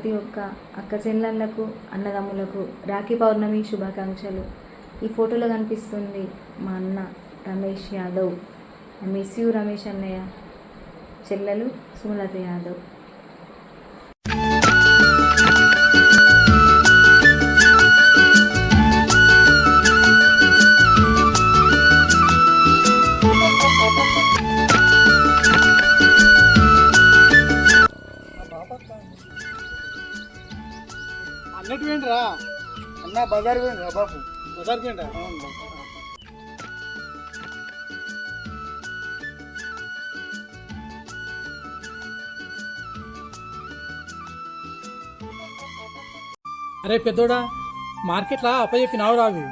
ప్రతి ఒక్క అక్క చెల్లెళ్ళకు అన్నదమ్ములకు రాఖీ పౌర్ణమి శుభాకాంక్షలు. ఈ ఫోటోలో కనిపిస్తుంది మా అన్న రమేష్ యాదవ్. మిస్ యూ రమేష్ అన్నయ్య. చెల్లెలు సుమలత యాదవ్. అన్నట్టు ఏంట్రా అన్న బజార్ పోయింది బాబు బజార్ ఏంట్రా అరే పెద్దోడా మార్కెట్లో అప్ప చెప్పినావు రావి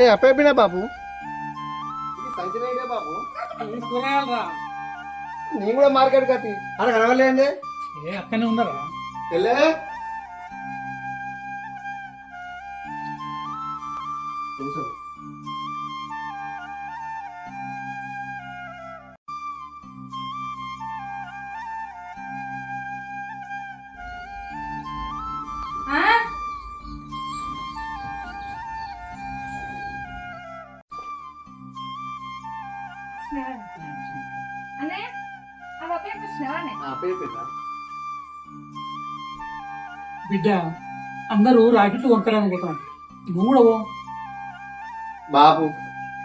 ఏ అప్పయిపోయినా బాబు బాబు కూరగాయలు రా నేను కూడా మార్కెట్ కత్తి అక్కడ కనవలేండి ఏ అక్కనే ఉన్నారా? బిడ్డ అందరూ రాకెట్లు కొనుక్కడానికి నువ్వు కూడా పో. బాబు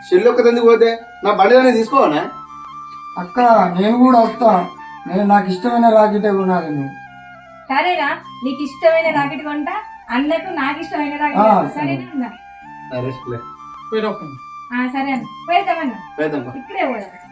చెల్లి ఒక్కదందుకు పోతే నా బండి నేను తీసుకోవాలా? అక్క నేను కూడా వస్తా. నేను నాకు ఇష్టమైన రాకెటే కొనాలి నువ్వు. సరేనా నీకు ఇష్టమైన రాకెట్ కొంట అన్నకు నాకు ఇష్టమైన రాకెట్ కొంటా. సరే. సరేనా అన్న? సరే పోయి సరే అన్న. పోయేద్దామన్న వేద్దాం ఇక్కడే పోదాం.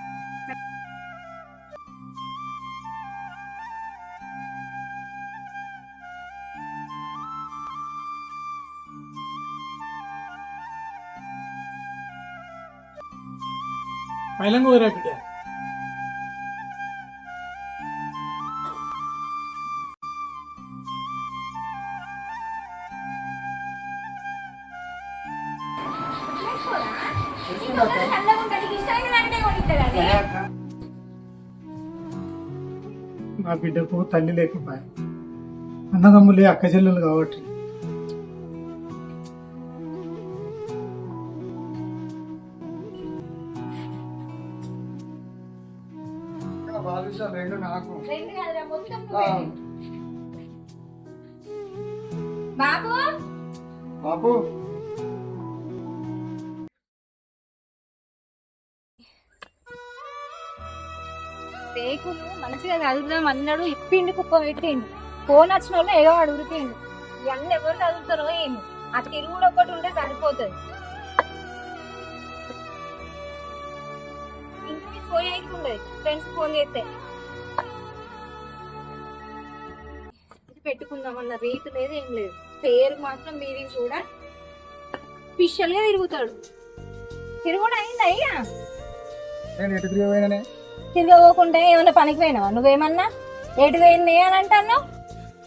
కొనిస్తా కదా. నా బిడ్డకు తల్లి లేకపోయా అన్నదమ్ములే అక్క చెల్లెలు కాబట్టి బాబు? బాబు? రేకులు మంచిగా చదువుదాం అన్నాడు. ఇప్పిండి కుప్ప పెట్టిండు. ఫోన్ వచ్చిన వాళ్ళు ఏదో అడుగుతుండు ఇవన్నీ ఎవరు చదువుతారో ఏమో. ఆ తిరుగుడు ఒకటి ఉంటే సరిపోతుంది. ఇంటికి ఫోన్ చేయకుండదు ఫ్రెండ్స్ ఫోన్ చేస్తే. ఇది పెట్టుకుందామన్న రేటు లేదు ఏం లేదు. పేరు మాత్రం మీది కూడా స్పెషల్గా తిరుగుతాడు. తిరుగుడు అయింది అయ్యా? నేను ఎటు తిరిగి పోయినానే? తిరగపోకుండా ఏమైనా పనికి పోయినావా? నువ్వేమన్నా ఎటు పోయింది అని అంటున్నావు?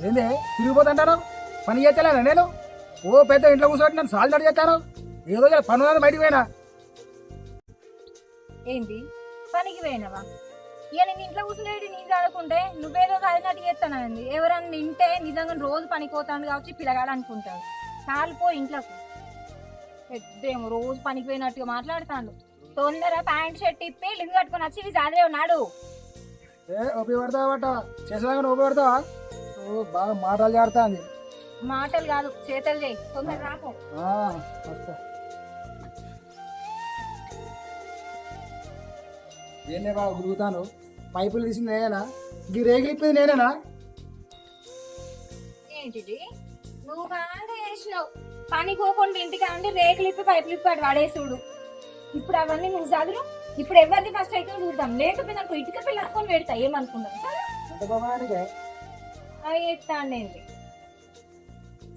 ఏంది? తిరిగిపోతుంటాను? పని చేస్తలేనా నేను? ఓ పెద్ద ఇంట్లో కూర్చోబెట్టి సాల్ నడి చేస్తాను? ఏదో ఇలా పని ఉన్నది బయటికి పోయినా? ఏంటి పనికి పోయినావా? ఇక నేను ఇంట్లో కూర్చుంటే నేను చదువుకుంటే నువ్వేదో చదివినట్టు చేస్తానండి ఎవరన్నా నింటే నిజంగా రోజు పనికి పోతాను కాబట్టి పిల్లగాడు అనుకుంటాడు. చాలిపో ఇంట్లోకి. పెద్దేమో రోజు పనికి పోయినట్టుగా మాట్లాడుతాడు. తొందర ప్యాంట్ షర్ట్ ఇప్పి లింగ్ కట్టుకొని వచ్చి ఇవి చదివే ఉన్నాడు. ఏ ఓపి పడతావట చేసేదాకా ఓపి పడతావా ఓ బాగా మాటలు మాటలు కాదు చేతలు చేయి. తొందర రాపో. ఏందే బాగా గురుగుతాను పైపులు తీసింది నేనేనా? ఈ రేగిలి ఇప్పింది నేనేనా? ఏంటిది? నువ్వు బాగా చేసినావు. పని పోకుండా ఇంటికి అంటే రేకులు ఇప్పి పైపులు ఇప్పి అటు వాడేసుడు ఇప్పుడు అవన్నీ నువ్వు చదువు. ఇప్పుడు ఎవరిది ఫస్ట్ అయితే చూద్దాం. లేకపోతే నాకు ఇటుక పిల్ల అనుకొని పెడతా. బాగా అవి ఎత్తాండేంటి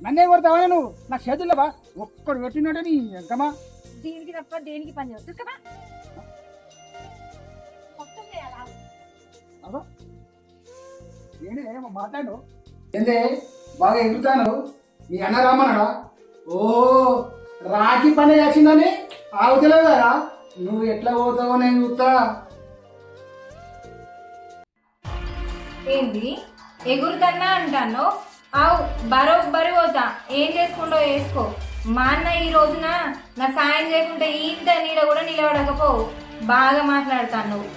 నన్నే కొడతావా నువ్వు నా చేతుల్లో బా. ఒక్కడు పెట్టినట్టే నీ ఎంకమా దీనికి తప్ప దేనికి పని చేస్తుంది కదా ఏంటి ఏమో మాట్లాడు. ఏందే బాగా ఎగురుతాను నీ అన్న రమ్మన్నాడా? ఓ రాఖీ పని వచ్చిందని ఆగుతలేవు కదా. నువ్వు ఎట్లా పోతావో నేను చూస్తా. ఏంది? ఎగురుతన్నా అంటాను అవు బరోబ్బరి పోతా ఏం చేసుకుంటో వేసుకో. మా అన్న ఈ రోజున నా సాయం చేయకుంటే ఇంత నీడ కూడా నిలబడకపోవు. బాగా మాట్లాడతాను నువ్వు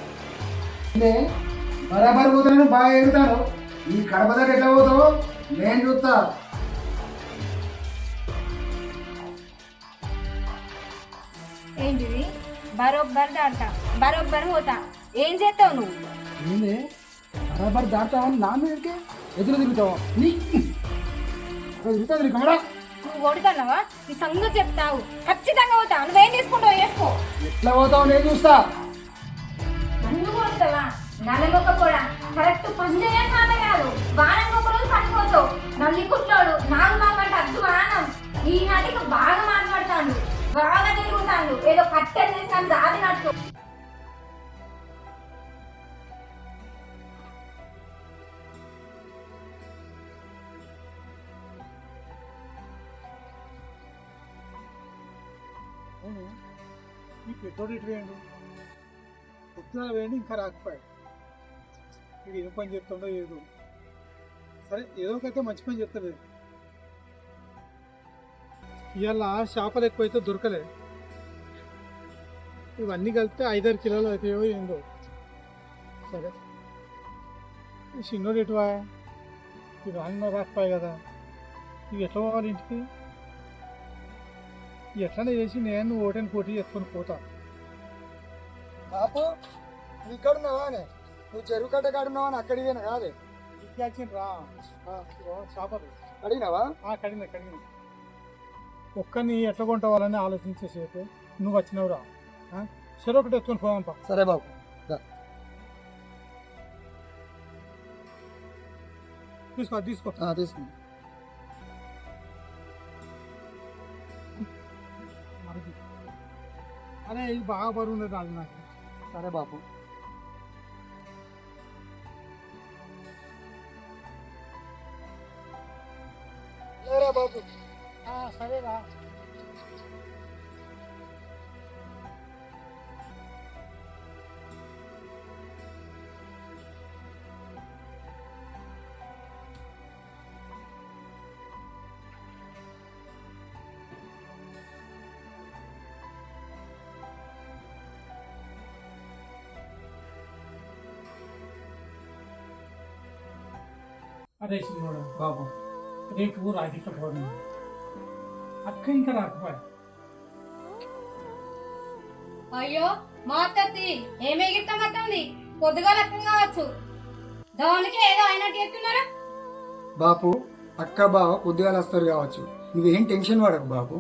బరాబర్ పోతాను బాగా ఎగుతాను ఈ కడప దగ్గర ఎట్లా పోతావు నేను చూస్తా. ఏంటిది? బరోబ్బర్ దాటా బరోబ్బర్ పోతా. ఏం చేస్తావు నువ్వు? ఏంది బరాబర్ దాటావని నా మీదకి ఎదురు తిరుగుతావా? నీ నువ్వు కొడుతున్నావా? నీ సంగతి చెప్తావు. ఖచ్చితంగా పోతా. నువ్వేం చేసుకుంటావు వేసుకో ఎట్లా పోతావు నేను చూస్తా. నన్ను కొడతావా? నల్లగొక్క కూడా కరెక్ట్ పని చేయాల్సిన కాదు వారం ఒక రోజు పడిపోతావు నల్లి కుట్లోడు నాలుగు మాట్లాడి అద్దు వానం ఈ నాటికి బాగా మాట్లాడతాడు. బాగా తిరుగుతాడు. ఏదో కట్టెలు చేస్తాను సాధినట్టు అవును ఈ పెద్దోడు ఇటు వేయండు పుట్టిన వేయండి ఇంకా రాకపోయాడు. ఇక ఏం పని చెప్తుండో ఏదో. సరే ఏదో ఒకైతే మంచి పని చెప్తలేదు ఇవాళ చేపలు ఎక్కువైతే దొరకలే. ఇవన్నీ కలిపితే ఐదారు కిలోలు అవుతాయో ఏందో. సరే. చిన్నోడు ఎటువా ఇవి అన్న రాకపోయాయి కదా. ఇవి ఎట్లా పోవాలి ఇంటికి? ఎట్లనే చేసి నేను ఓటని పోటీ చేసుకొని పోతా. బాపు ఇక్కడ ఉన్నావా నువ్వు చెరువు కట్ట కాడ ఉన్నావా అని అక్కడికి కాదే. చేపలు ఆ, కడిగిన కడిగిన. ఒక్కని ఎట్లా కొంటావాలని ఆలోచించేసేపు నువ్వు వచ్చినవురా సరే ఒకటి ఎత్తుకొని పోదాంపా సరే బాబు. తీసుకో తీసుకో. మరిది. అరే ఇది బాగా బరువు ఉండదు నాకు సరే బాబు. అరే చిన్నోడా బాబు రేపు రాజకీయ పోదాం. అక్క ఇంకా రాకపోయా? అయ్యో మా అత్తది ఏం ఎగిరితం అత్తంది పొద్దుగా లెక్కం కావచ్చు. దానికి ఏదో అయినట్టు చెప్తున్నారా? బాపు అక్క బావ పొద్దుగాల వస్తారు కావచ్చు. నువ్వేం టెన్షన్ పడకు బాబు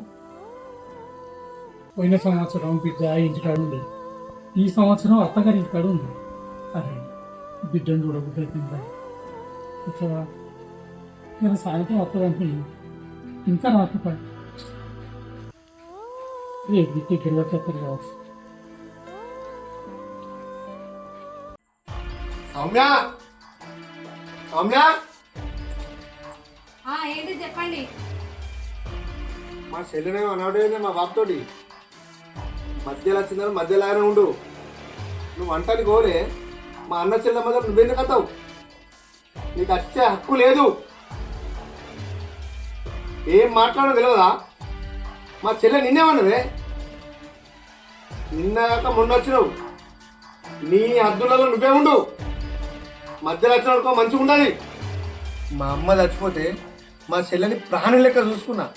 పోయిన సంవత్సరం బిడ్డ ఇంటికాడ ఉంది. ఈ సంవత్సరం అత్తగారి ఇంటికాడ ఉంది. అరే బిడ్డను చూడబుద్ధి ఇట్లా నేను సాయంత్రం వస్తుందనుకున్నాను ఇంకా రాకపోయా కావచ్చు సౌమ్య! సౌమ్య! ఆ ఏంటి చెప్పండి? మా చెల్లెనే అన్నాడు మా బాబుతోటి. మధ్యలో వచ్చిందని మధ్యలోనే ఉండు. నువ్వు వంటని కోలే మా అన్న చెల్లె మధ్య నువ్వెందుకు వస్తావు? నీకు వచ్చే హక్కు లేదు. ఏం మాట్లాడడం తెలియదా మా చెల్లె నిన్నేమన్నదే నిన్నగాక మొన్న వచ్చినావు. నీ హద్దులలో నువ్వే ఉండు. మధ్యలో వచ్చిన మంచిగా ఉండాలి. మా అమ్మ చచ్చిపోతే మా చెల్లెని ప్రాణం లెక్క చూసుకున్నా.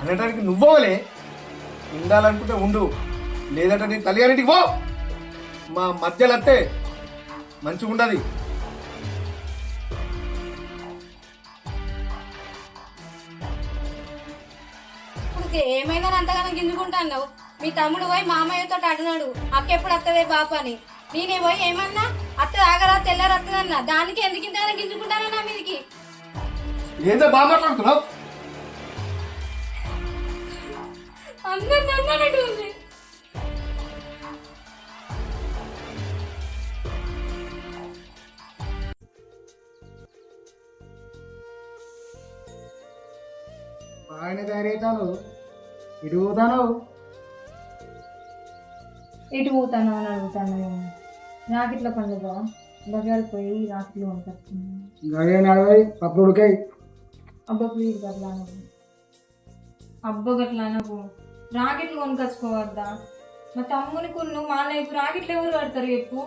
అనడానికి నువ్వోలే ఉండాలనుకుంటే ఉండు. లేదంటే నీ తల్లిగారింటికి పో. మా మధ్యలో అత్తే మంచిగా ఉండదు ఇప్పుడు ఏమైనా అంతగానో గింజుకుంటాను మీ తమ్ముడు పోయి మామయ్యతో అడిగినాడు అక్క ఎప్పుడు వస్తుంది బాప అని. నేనే పోయి ఏమన్నా? అత్త ఆగరా తెల్లారు వస్తుందన్నా దానికి ఎందుకు ఇంతగానో గింజుకుంటానన్నా మీదికి? ఏందో బాగా మాట్లాడుతున్నావు? అందరు నన్నట్టు ఉంది. ఆయన తయారైతాను ఇటు పోతాను ఎటు పోతాను అని అడుగుతాను. నాకు ఇట్లా పండుగ. బజార్ పోయి గదే నడవై పప్పుడు ఉడికాయి. అబ్బా ప్లీజ్. అబ్బా గట్లా అనకు రాకెట్లు కొనుకొచ్చుకోవద్దా? మా తమ్ముని కొన్ను. మా అన్నయ్యకు రాకెట్లు ఎవరు కడతారు చెప్పు?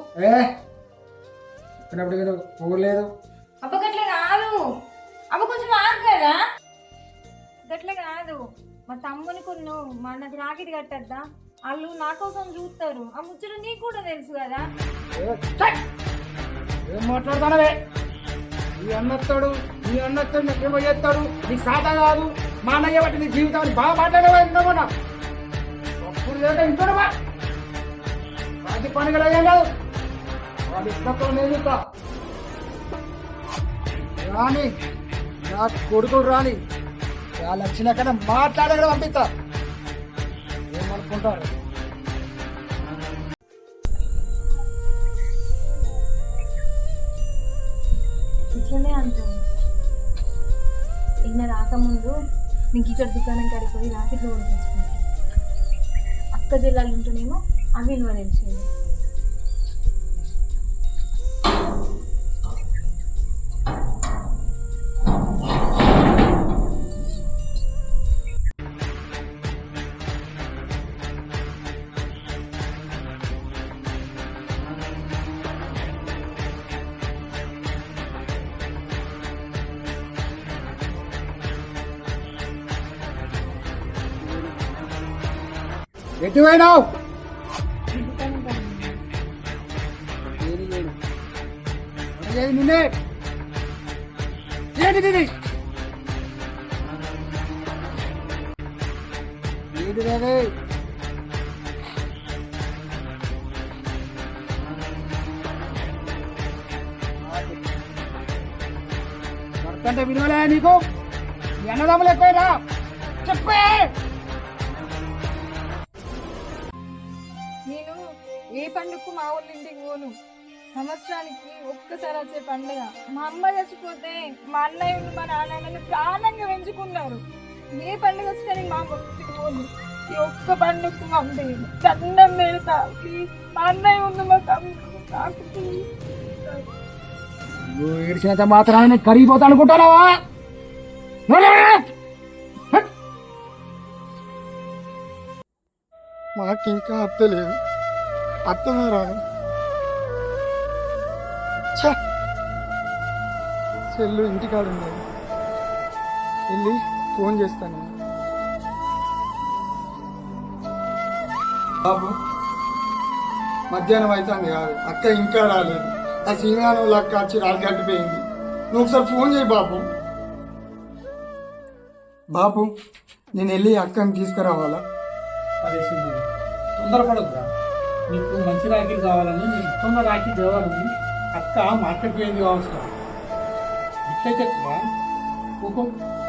పోలేదు అబ్బ గట్ల కాదు. అబ్బ కొంచెం ఆగు కదా. గట్ల కాదు. మా తమ్ముని కొన్ను మా అన్నకి రాకెట్ కట్టద్దా? వాళ్ళు నా కోసం చూస్తారు. ఆ ముచ్చట నీకు కూడా తెలుసు కదా? ఏం మాట్లాడతానవే? నీ అన్నత్తాడు నీ అన్నత్తాడు ఏమో చేస్తాడు. నీకు సాత కాదు మా అన్నయ్య బట్టి నీ జీవితాన్ని బాగా మాట్లాడేవా ఇంట్లో అప్పుడు లేదా ఇంట్లో రాజు పండుగలు అయ్యాం కాదు? వాళ్ళు ఇష్టంతో నేను రాని నా కొడుకులు రాని వాళ్ళు వచ్చిన కదా మాట్లాడగా పంపిస్తారు ఏమనుకుంటారు? ఇట్లనే అంటాను ఈయన రాకముందు నీకు ఇక్కడ దుకాణం కాడికి పోయి రాకెట్లు కూడా తెచ్చుకుంటాను అక్క జిల్లాలు ఉంటేనేమో అవి నువ్వు తెలిసేది ఎటు పోయినావు నిన్నే ఏంటి సంవత్సరానికి ఒక్కసారి వచ్చే పండుగ. మా అమ్మ చచ్చిపోతే మా అన్నయ్య ఉండి మా నాన్న నన్ను ప్రాణంగా పెంచుకున్నారు. ఏ పండుగ వస్తే నేను మా ఇంటికి పోను ఈ ఒక్క పండుగకు పంపేది దండం పెడతా. మా అన్నయ్య ఉంది మా తమ్ముడు. నువ్వు ఏడ్చినంత మాత్రాన్ని కరిగిపోతా అనుకుంటున్నావా మాకు ఇంకా అత్త లేదు. అత్తమే రాదు సెల్లు ఇంటికాడ ఉన్నది వెళ్ళి ఫోన్ చేస్తాను. బాబు మధ్యాహ్నం అవుతుంది కాదు. అక్క ఇంకా రాలేదు. ఆ సింగానంలో అక్క వచ్చి రాలిగట్టిపోయింది నువ్వు ఒకసారి ఫోన్ చేయి బాబు. బాబు నేను వెళ్ళి అక్కని తీసుకురావాలా? అదే సినిమా తొందరపడద్దా నీకు మంచి రాఖీలు కావాలని నీకు ఇష్టంగా రాఖీ తేవాలని అక్క మార్కెట్ పోయింది కావచ్చు ఇట్లయితే ఎట్లా? ఊకో బాబు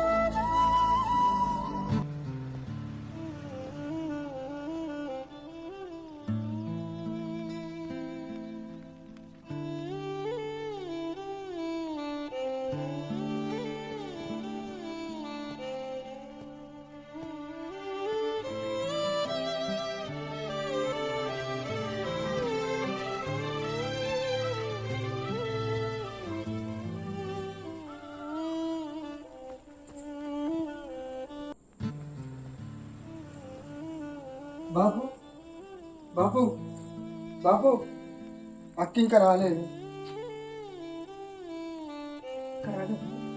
ఇంకా రాలేదు.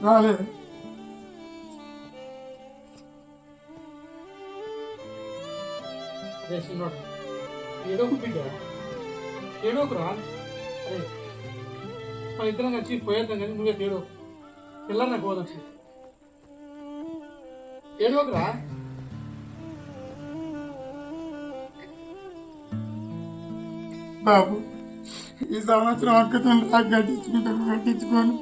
రాలేదు. బిడ్డ ఏడో రా అరే మన ఇద్దరం కలిసి పోయేద్దాం కానీ నువ్వే ఏడో. పిల్లలు నాకు పోదాం రా. బాబు. ఈ సంవత్సరం అక్కతో నాకు కట్టించుకుంటాను కట్టించుకోను.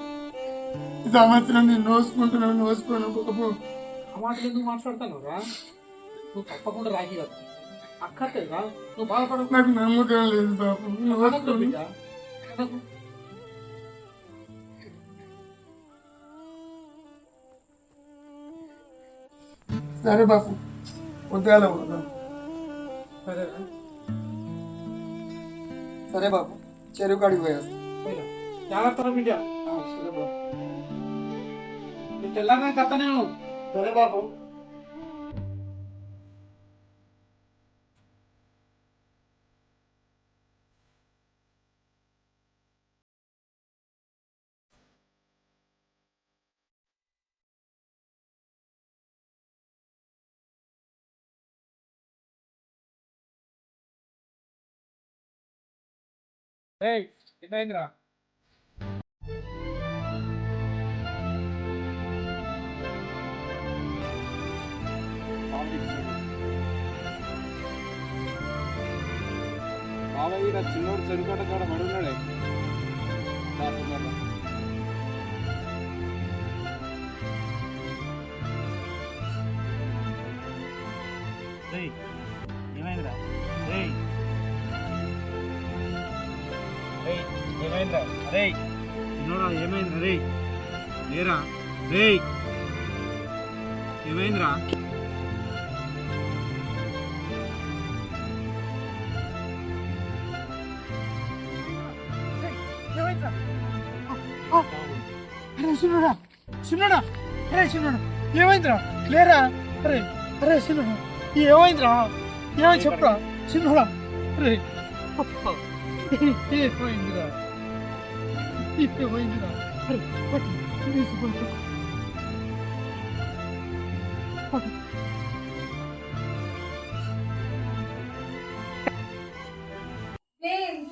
ఈ సంవత్సరం నేను నోసుకుంటున్నాను నోసుకోను బాబు ఆ మాటలు ఎందుకు మాట్లాడతాను రా నువ్వు తప్పకుండా రాఖీ కదా. అక్కర్తే రా. నువ్వు బాధపడకు. నాకు నమ్మకం లేదు బాబు. నోసుకోను. సరే బాబు. ఉద్యాల సరేనా సరే బాబు. చెరువు కాడికి పోయేస్తాం జాగ్రత్త బిడ్డ. తెల్లారి కథ నేను సరే బాబు. ఏయ్ ఏమైందిరా బాబాయ్ నా చిన్నోడు చనిపోట కాడ పడున్నాడే ఏమైందిరా? అరే చిన్నోడా ఏమైంది? రే లేరా? రే ఏమైందిరా? అరే చిన్నోడా చిన్నోడా అరే చిన్నోడా ఏమైందిరా? లేరా? అరే అరే చిన్నోడా ఏమైందిరా? ఏమైంది? చెప్పురా. చిన్నోడా అరే. ఏమైందిరా? ఏమైందిరా? ఏమైందిరా అరే పట్టు తీసుకుంటా ప్లీజ్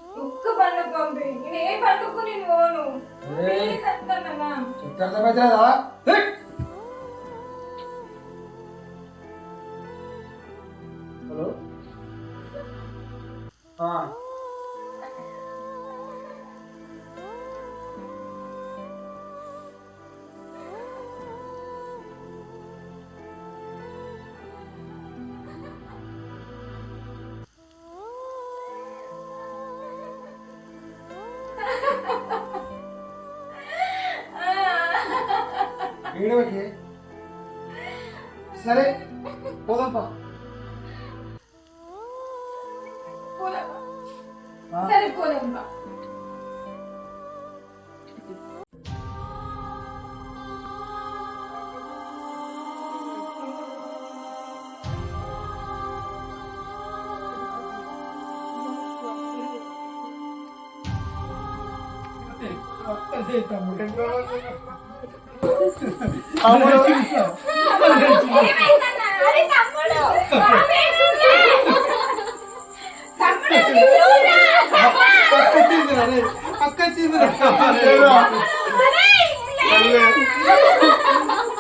అక్క చీదరా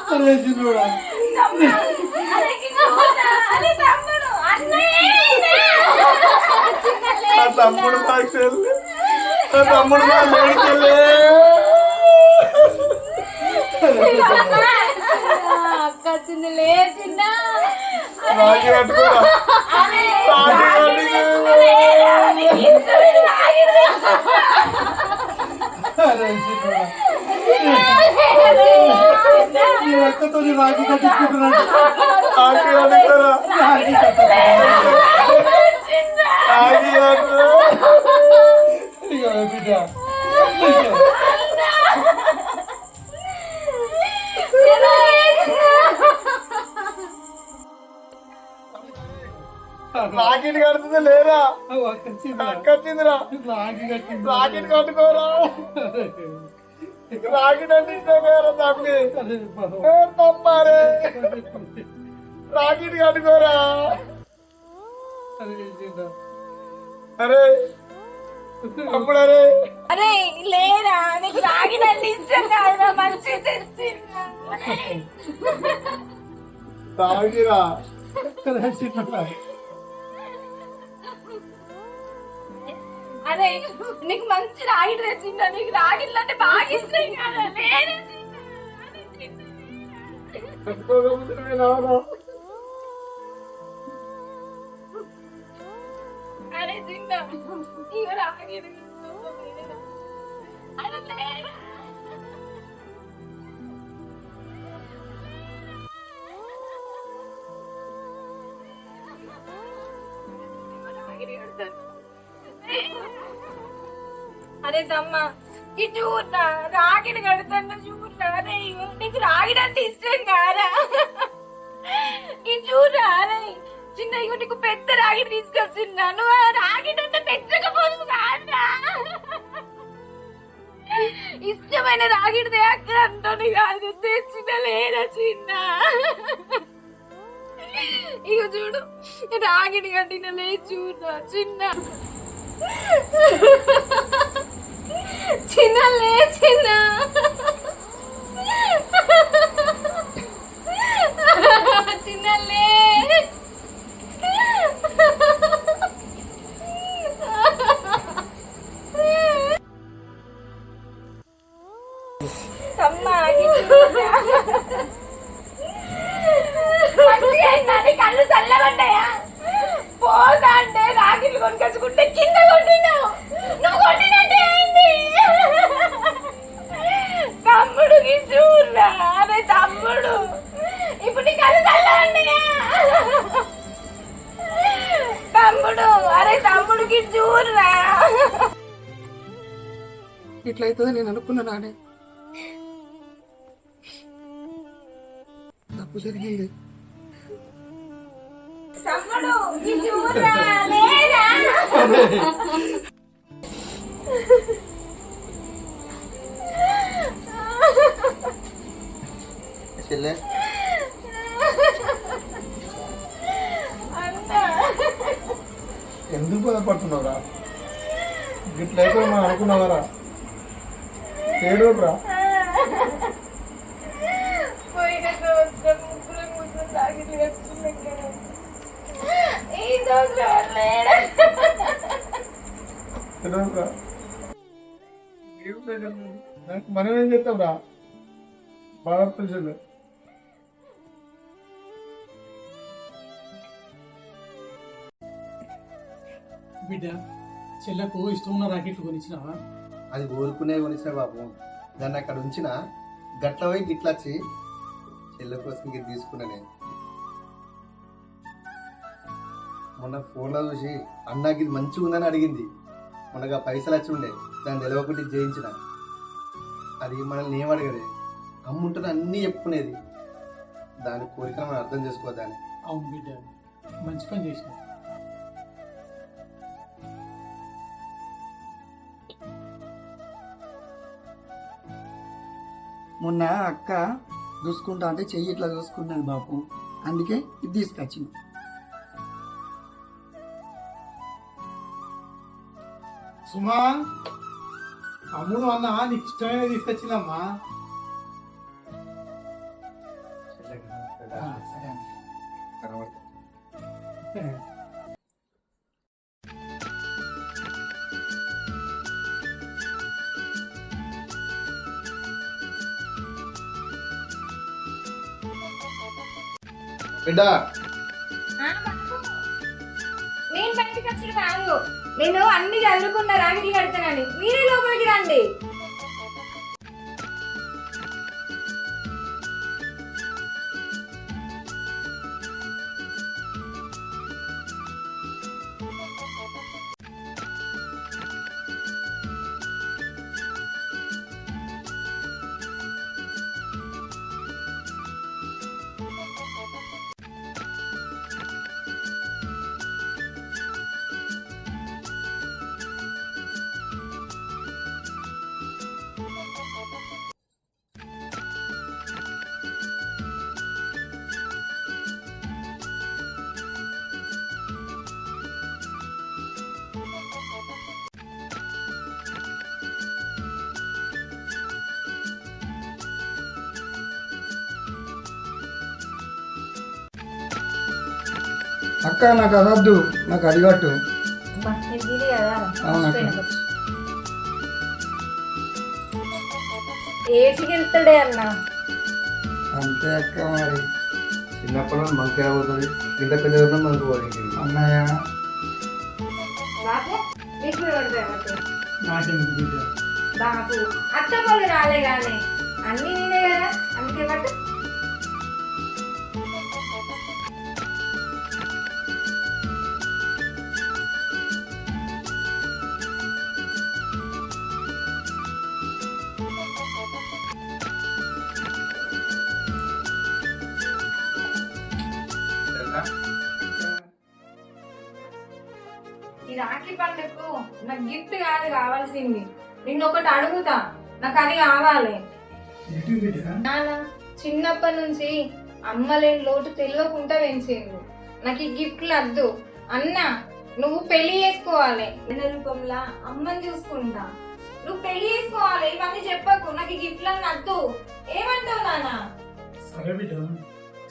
తమ్ముడు. తమ్ముడు అన్నయ్య ఆ తమ్ముడు మాకు చెల్లి ఆ తమ్ముడు మా లేడికెళ్ళే అక్క వచ్చింది లే చిన్న రాగి కట్టుకోరా అరే రాగి అరే చిన్నోడా ఈ అక్కతో రాగి కట్టించుకుంటున్నాడు రాగి కట్టుకోరా రాగి కట్టుకో ఇక బిడ్డ రాకెట్ కడుతుంది లేరా అక్క చీదరా అక్క వచ్చిందిరా రాగి కట్టింది రాకెట్ కట్టుకోరా. రాకెట్ అంటే ఇష్టమేరా తమ్మి? తమ్మారే రాకెట్ కట్టుకోరా. అరే చిన్నోడా అరే అరే అరే లేరా నీకు రాగినండి ఇష్టం కాదురా మంచి తెచ్చిందా తాగిరా. అరే అరే నీకు మంచి రాగి డ్రెస్ ఇందా నీకు రాగి అంటే బాగా ఇష్టం కదా లేని అరే చిన్న ఇక రాగి అరే లేదు రాగిరి ఇటు అరే రాగిని చూడరా రాగిడి కడుతున్న చూడరా రే ఇగో నీకు రాగిడంటే ఇష్టం కారా ఈ చూడరా చిన్న ఇగో నీకు పెద్ద రాగి తీసుకొచ్చిందా నువ్వు ఆ రాగిడంటే తెచ్చకపోదు ఇష్టమైన రాగిడిదే అక్కడ అంటోని కాదు తెచ్చిన లేరా చిన్న? ఇక చూడు రాగిడి కట్టిన లేదు చూడు చిన్న. చిన్న లే చిన్న. చిన్న లే. కళ్ళు చల్లబడ్డాయా పోతా అంటే రాగిలు కొనుకొచ్చుకుంటే కింద కొట్టినావు చూడరా? అరే తమ్ముడు. ఇప్పుడు నీ కళ్ళు చల్లబడ్డాయా తమ్ముడు అరే తమ్ముడికి చూడరా. ఇట్లయితుందని నేను అనుకున్నా నానే. తప్పు జరిగింది. తమ్ముడు చూడరా చెల్లె అన్నా ఎందుకు బాధపడుతున్నావురా గిట్లయితే మనం అనుకున్నావరా ఏడోరా పోయిన సంవత్సరం ముగ్గురు ముగ్గురు తాగిట్లు బిడ్డ చెల్లకు ఇష్టం ఉన్న రాకెట్లు కొనిచ్చినావా అది ఊరుకునే కొనిసిన బాబు. దాన్ని అక్కడ ఉంచిన గట్ల పోయి గిట్ల వచ్చి చెల్లె కోసం ఇది తీసుకున్నా నేను. మొన్న ఫోన్లో చూసి అన్నకి ఇది మంచిగా ఉందని అడిగింది. మొన్నగా పైసలు వచ్చి ఉండే దాన్ని నిలవకుండా చేయించిన అది మనల్ని ఏం అడగదు అమ్ముంటుంది అన్నీ చెప్పుకునేది. దాని కోరికను మనం అర్థం చేసుకోవద్దాన్ని అవును బిడ్డ మంచి పని చేసినావు. మొన్న అక్క చూసుకుంటా అంటే చెయ్యి ఇట్లా చూసుకున్నది బాపు. అందుకే ఇది తీసుకొచ్చింది సుమా అమ్ముడు అన్న నీకు ఇష్టమైన తీసుకొచ్చిందమ్మా సరే బిడ్డ. నేను బయటకు వచ్చిన కాదు నేను అన్ని చదువుకున్న రాగిట్లు కడతానని మీరే లోపలికి రండి. అక్క నాకు అదొద్దు నాకు అడిగట్టు అబ్బా, నీకు ఇది కదా అవును అక్క. మర్చిపోయినా కొంచెం. ఏటికి వెళ్తాడే అన్న అంతే అక్క మరి చిన్నప్పుడు మంకి పోతుంది ఇంత పెద్ద పోతుంది అన్నయ్య నీకు? బాబు అత్తమ్మలు రాలే కానీ అన్ని నేనే కదా అందుకే పట్టు కాదు కావాల్సింది. నిన్ను ఒకటి అడుగుతా. నాకు అది కావాలి. ఏంటి బిడ్డ? నాన్న చిన్నప్పటి నుంచి అమ్మ లేని లోటు తెలియకుండా పెంచిండు నాకు ఈ గిఫ్ట్లు వద్దు. అన్న నువ్వు పెళ్ళి చేసుకోవాలి. నిన్న రూపంలో అమ్మని చూసుకుంటా. నువ్వు పెళ్ళి చేసుకోవాలి. ఇవన్నీ చెప్పకు. నాకు ఈ గిఫ్ట్లు అని వద్దు. ఏమంటావు నాన్న సరే బిడ్డ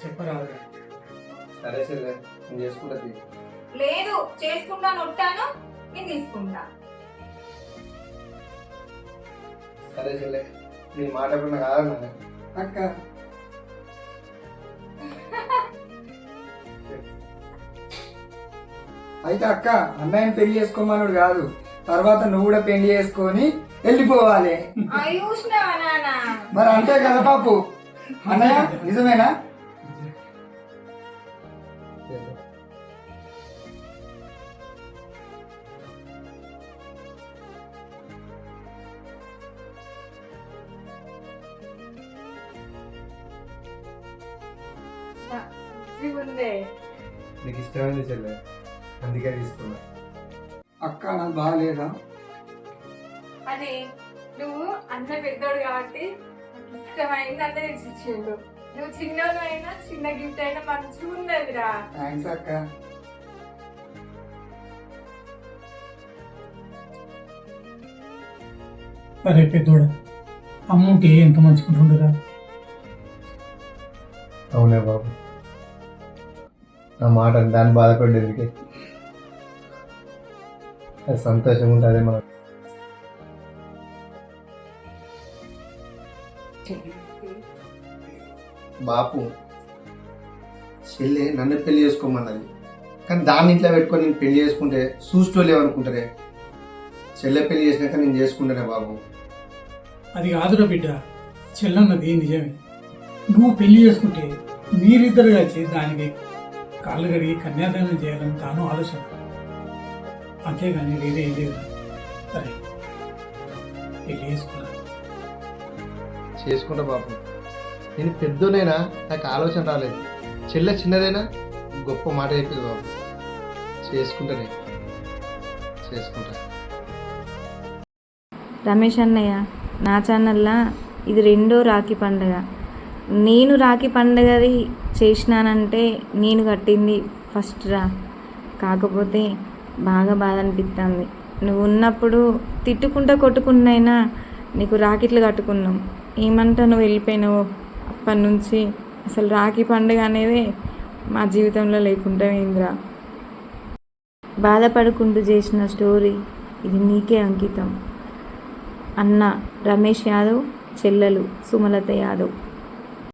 చెప్పరాదు సరే సరే. నేను చేసుకుంటా లేదు చేసుకుంటాను ఉంటాను నేను తీసుకుంటా. సరే చెల్లె నీ మాట కూడా కాదన్నా అక్క. అయితే అక్క అన్నయ్యని పెళ్ళి చేసుకోమనుడు కాదు. తర్వాత నువ్వు కూడా పెళ్ళి చేసుకొని వెళ్ళిపోవాలి. మరి అంతే కదా పాపు. అన్నయ్య నిజమేనా? నీకు ఇష్టమైంది చెల్లె. అందుకే తీసుకున్నా. అక్క నాకు బాగాలేదా? అదే నువ్వు అన్న పెద్దోడు కాబట్టి ఇష్టమైంది అన్న తెచ్చి ఇచ్చిండు. నువ్వు చిన్నోడు అయినా చిన్న గిఫ్ట్ అయినా మంచిగా ఉన్నదిరా. థ్యాంక్స్ అక్క. అరే పెద్దోడా అమ్ముంటే ఎంత మంచుకుంటుండరా అవునే బాబు. నా మాట దాన్ని బాధపడేందుకే. అది సంతోషం ఉంటుంది మనం బాపు చెల్లె నన్ను పెళ్ళి చేసుకోమన్నది. కానీ దాన్ని ఇంట్లో పెట్టుకొని నేను పెళ్ళి చేసుకుంటే చూసుకోలేవు అనుకుంటారే చెల్లె పెళ్ళి చేసినాక నేను చేసుకుంటానే బాబు. అది కాదురా బిడ్డ చెల్లన్నది నిజమే. నువ్వు పెళ్ళి చేసుకుంటే మీరిద్దరు కలిసి దానికి కాళ్ళు కడిగి కన్యాదానం చేయాలని తాను ఆలోచన. అంతేగాని వేరే ఏం లేదు. సరే. పెళ్ళి చేసుకున్నా. చేసుకుంటా బాబు నేను పెద్దోనైనా నాకు ఆలోచన రాలేదు. చెల్లె చిన్నదైనా గొప్ప మాట చెప్పింది బాబు చేసుకుంటానే. చేసుకుంటా. రమేష్ అన్నయ్య నా ఛానల్లో ఇది రెండో రాఖీ పండుగ. నేను రాఖీ పండుగది చేసినానంటే నేను కట్టింది ఫస్ట్ రా. కాకపోతే బాగా బాధ అనిపిస్తుంది నువ్వు ఉన్నప్పుడు తిట్టుకుంటా కొట్టుకున్నైనా నీకు రాకెట్లు కట్టుకున్నాం. ఏమంటా నువ్వు వెళ్ళిపోయినావు? అప్పటి నుంచి అసలు రాఖీ పండుగ అనేది మా జీవితంలో లేకుండా పోయిందిరా. బాధపడుకుంటూ చేసిన స్టోరీ ఇది నీకే అంకితం. అన్న రమేష్ యాదవ్ చెల్లెలు సుమలత యాదవ్.